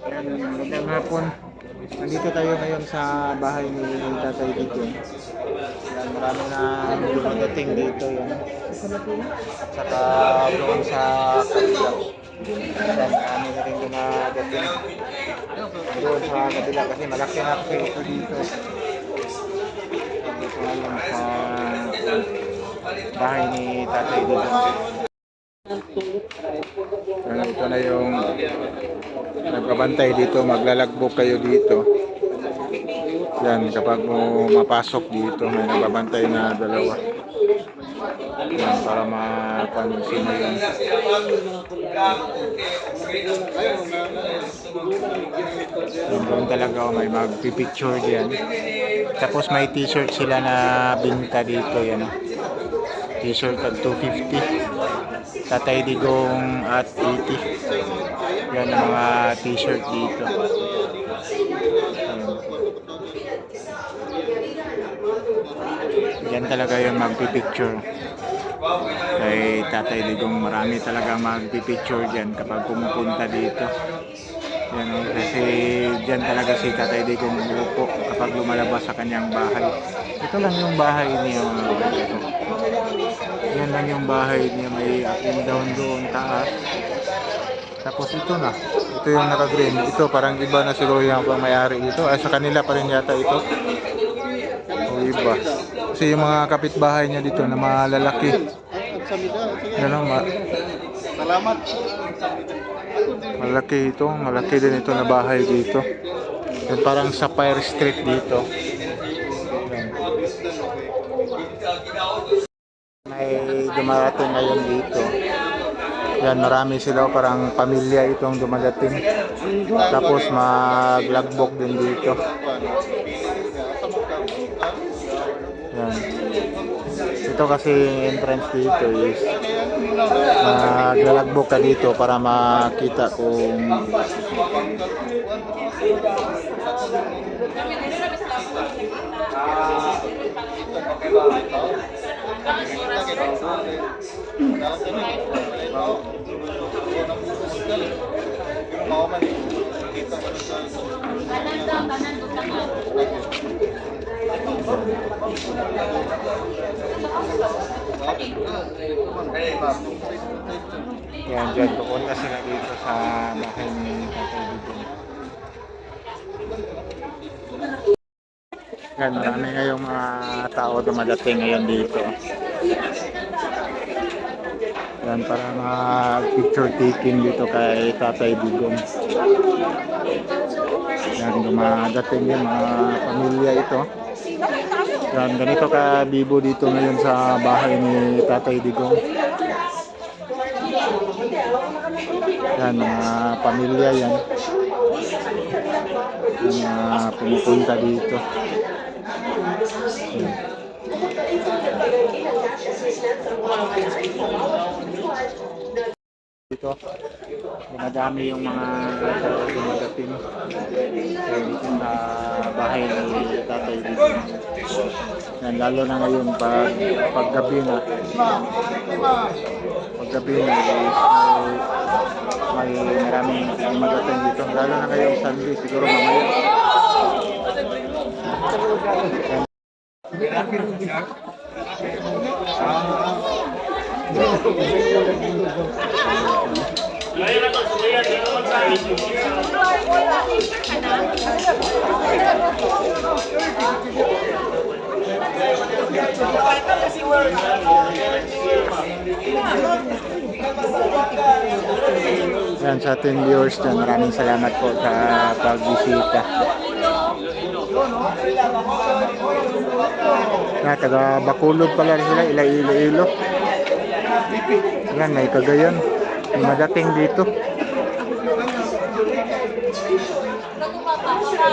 Ayan, magandang hapon. Nandito tayo ngayon sa bahay ni Tatay Dito. Ayan, marami na dumadating dito. Yan. Saka doon sa kabila. Ayan, marami na rin dumadating. Doon sa kabila kasi malaki na ito dito. Dito sa bahay ni Tatay Dito. Ayan, ito na yung nagkabantay dito, maglalagbok kayo dito. Yan, kapag mo mapasok dito, may nagbabantay na dalawa. Yan, para mapansin yun. Yan, doon talaga oh, may magpipicture diyan. Tapos may t-shirt sila na binta dito. Yan, oh. t-shirt at 250. Tatay Digong at 80. Yan ang mga t-shirt dito. Yan talaga yung magpipicture. Kay Tatay Digong marami talaga magpipicture dyan kapag pumupunta dito. Yan, kasi dyan talaga si Tatay Digong umupo kapag lumalabas sa kanyang bahay. Ito lang yung bahay niya kapatid. Yan lang yung bahay niya. May up and down doon, taas. Tapos ito na. Ito yung naka-green. Ito parang iba na siguro yung pang-mayari dito. Ay sa kanila pa rin yata ito. O iba. Kasi yung mga kapitbahay niya dito na mga lalaki. Yan ang ma- Salamat. malaki ito. Malaki din ito na bahay dito. Yan parang Sapphire Street dito. May dumarating ngayon dito. Yan, marami sila parang pamilya itong dumadating. Tapos maglagbok din dito. Yan. Ito kasi entrance dito is maglalagbok ka dito para makita kung yan dyan pupunta sila dito sa bahay ni Tatay dito. Yan, marami ngayong mga tao dumadating ngayon dito. Yan, para mag-picture taking dito kay Tatay Digong. Yan, dumadating yung mga pamilya ito. Yan, ganito ka bibo dito ngayon sa bahay ni Tatay Digong. Yan, mga pamilya yan. Yung mga pumupunta dito. Yan. Dito, dumadami yung mga dumadating dito sa bahay ni tatay dito. Yan, lalo na ngayon pag paggabi na. Paggabi na is may, may maraming dumadating dito. Lalo na ngayon Sunday, siguro mamaya. Yan. Yan sa ating viewers dyan, maraming salamat po sa pagbisita. Na, taga Bakulog pala sila, ila ilo ilo. Yan, may kagayan. Madating dito.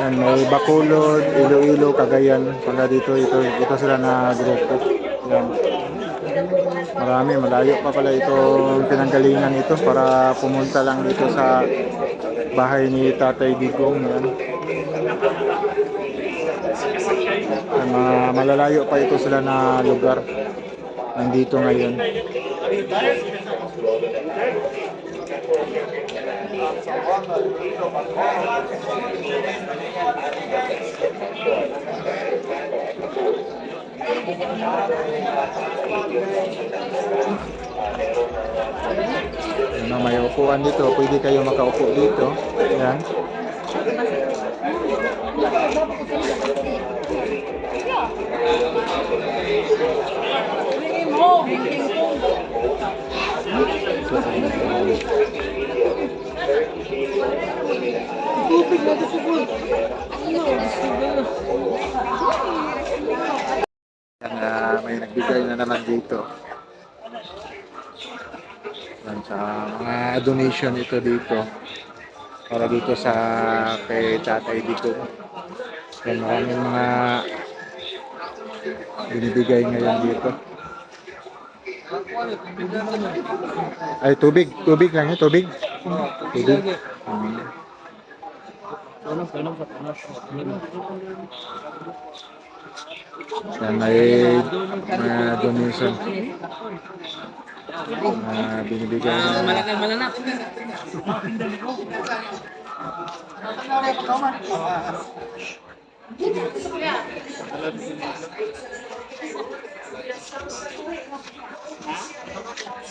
Yan, may Bakulod, Iloilo, Cagayan. Pala dito, ito, ito sila na grupo. Yan. Marami, malayo pa pala itong pinanggalingan ito para pumunta lang dito sa bahay ni Tatay Digong. Yan. Yan, malalayo pa ito sila na lugar. Nandito ngayon. Ano, may upuan dito. Pwede kayo makaupo dito. Yan. Yan, ah, may nagbigay na naman dito. Yan, sa mga donation ito dito. Para dito sa kay tatay dito. Yan, maraming mga binibigay ngayon dito. Ay, tubig. Tubig lang yun, tubig. Tubig. Hmm. Yan, may mga donation. Mga binibigay na Malakay malanap.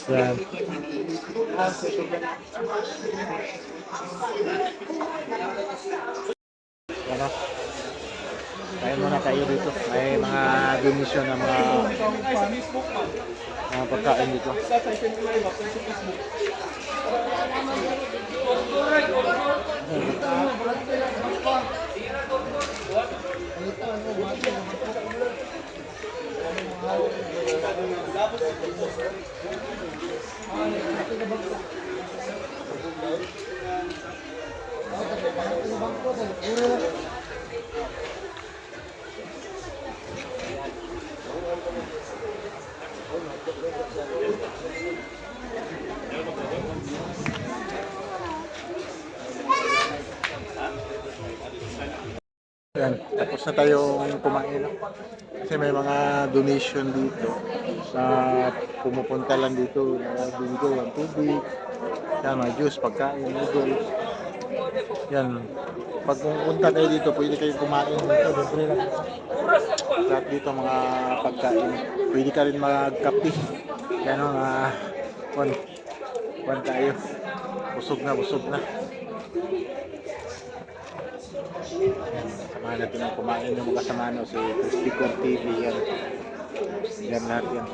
Yan. Ano? Kaya muna tayo dito. May mga donation ng mga mga pagkain dito. Yan, tapos na tayong kumain. Kasi may mga donation dito na pumupunta lang dito na binigay ang tubig, yan, mga juice, pagkain, noodles. Yan, pag pumunta kayo dito, pwede kayo kumain dito, libre lang. Lahat dito mga pagkain. Pwede ka rin magkape. Yan o, mga kwan, kwan tayo. Busog na, busog na. Samahan natin kumain yung mga kasama no, si Crispy Corn TV yan. Yan lahat yan.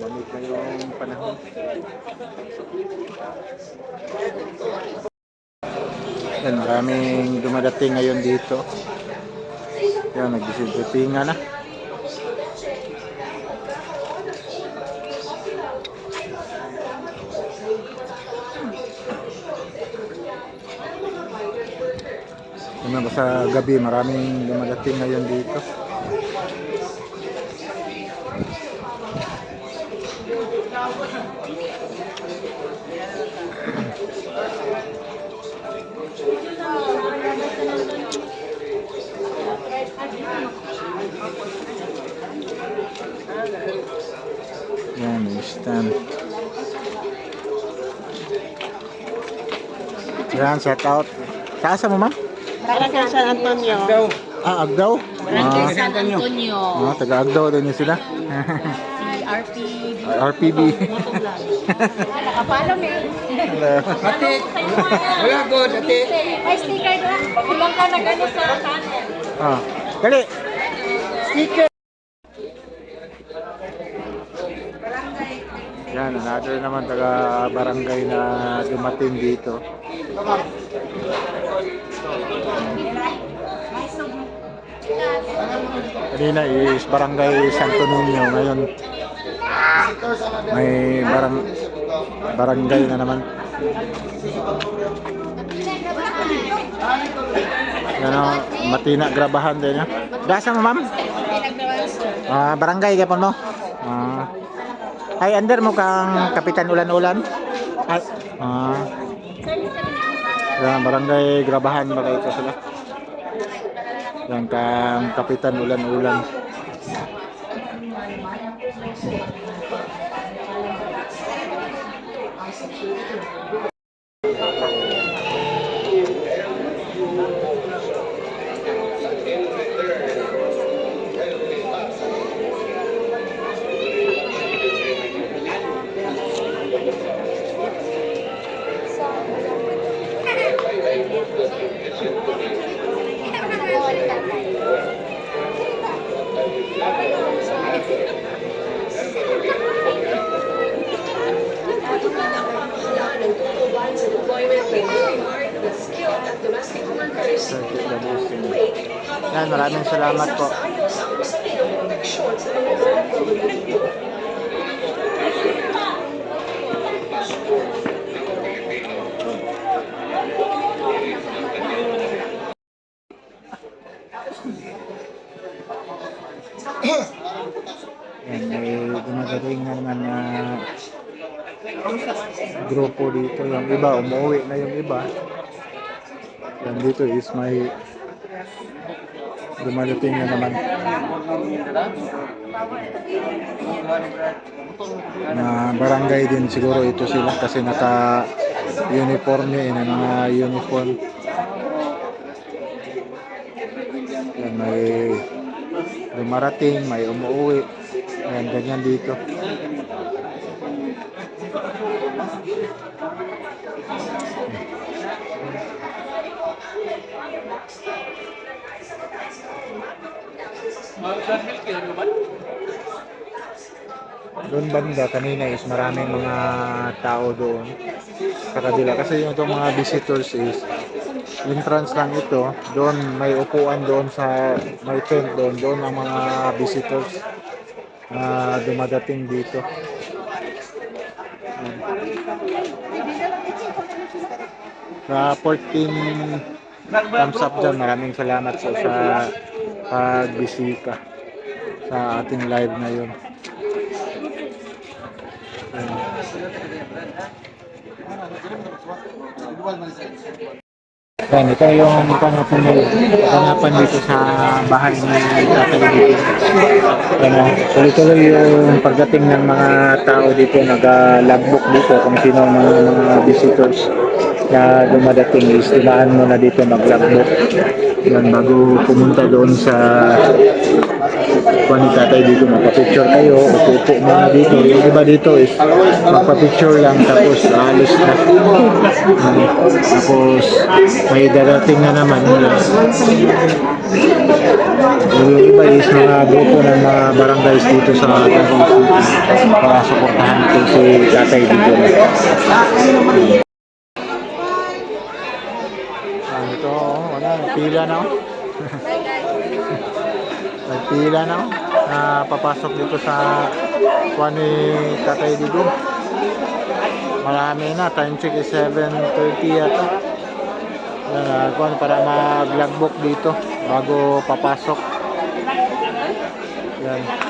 Lumamig na yung panahon. Yan, maraming dumadating ngayon dito. Yan, nagdisintetinga na. Ano ba sa gabi, maraming dumadating ngayon dito. Yan, stand. Yan, shout out. Taasa mo, ma'am? Para kay San Antonio. Ah, Agdaw? Barangay Ah, San Antonio. ah, taga Agdaw din sila. Si RPB. RPB. Nakapalo me. Ate. Wala good, ate. May sticker doon. Ilang ka na gano'n sa channel. Ah, dali. Sticker. Yan, another naman taga barangay na dumating dito. Kanina is barangay Santo Niño. Ngayon, may barang barangay na naman. Ano, Matina Grabahan din ya. Dasa mo, ma'am? Ah, barangay gapon mo. Ah. Ay, under mo kang Kapitan Ulan-Ulan. Ay, ah. Yan, barangay Grabahan ba ito sila? Yan kang Kapitan Ulan-Ulan. Salamat po. Yan, may na grupo dito. Yung iba, umuwi na yung iba. Yan dito is may dumadating na naman. Na barangay din siguro ito sila kasi naka uniform niya eh, mga uniform. Yan, may dumarating may umuwi. Yan ganyan dito doon banda kanina is maraming mga tao doon. Sa kabila kasi yung itong mga visitors is entrance lang ito. Doon may upuan doon sa may tent doon. Doon ang mga visitors na dumadating dito. Sa 14 thumbs up dyan. Maraming salamat sa sa pagbisita sa ating live na yun Yan, ito yung kanapan, kanapan dito sa bahay ni Tatay dito. Ano, tuloy-tuloy yung pagdating ng mga tao dito, nag-logbook dito kung sino ang mga, mga visitors na dumadating is mo na dito mag-logbook. Yan, bago pumunta doon sa kung ni tatay dito magpa-picture kayo upo muna dito yung iba dito is magpa-picture lang tapos alis na Hmm. tapos may darating na naman yung iba is mga grupo ng mga barangays dito sa Taguig City para suportahan ito si tatay dito Ah, ito, oh, wala, pila na oh. Nagpila na ako na papasok dito sa kuha ni Tatay Digo. Marami na, time check is 7.30 yata. Uh, kuha para mag-logbook dito bago papasok. Yan.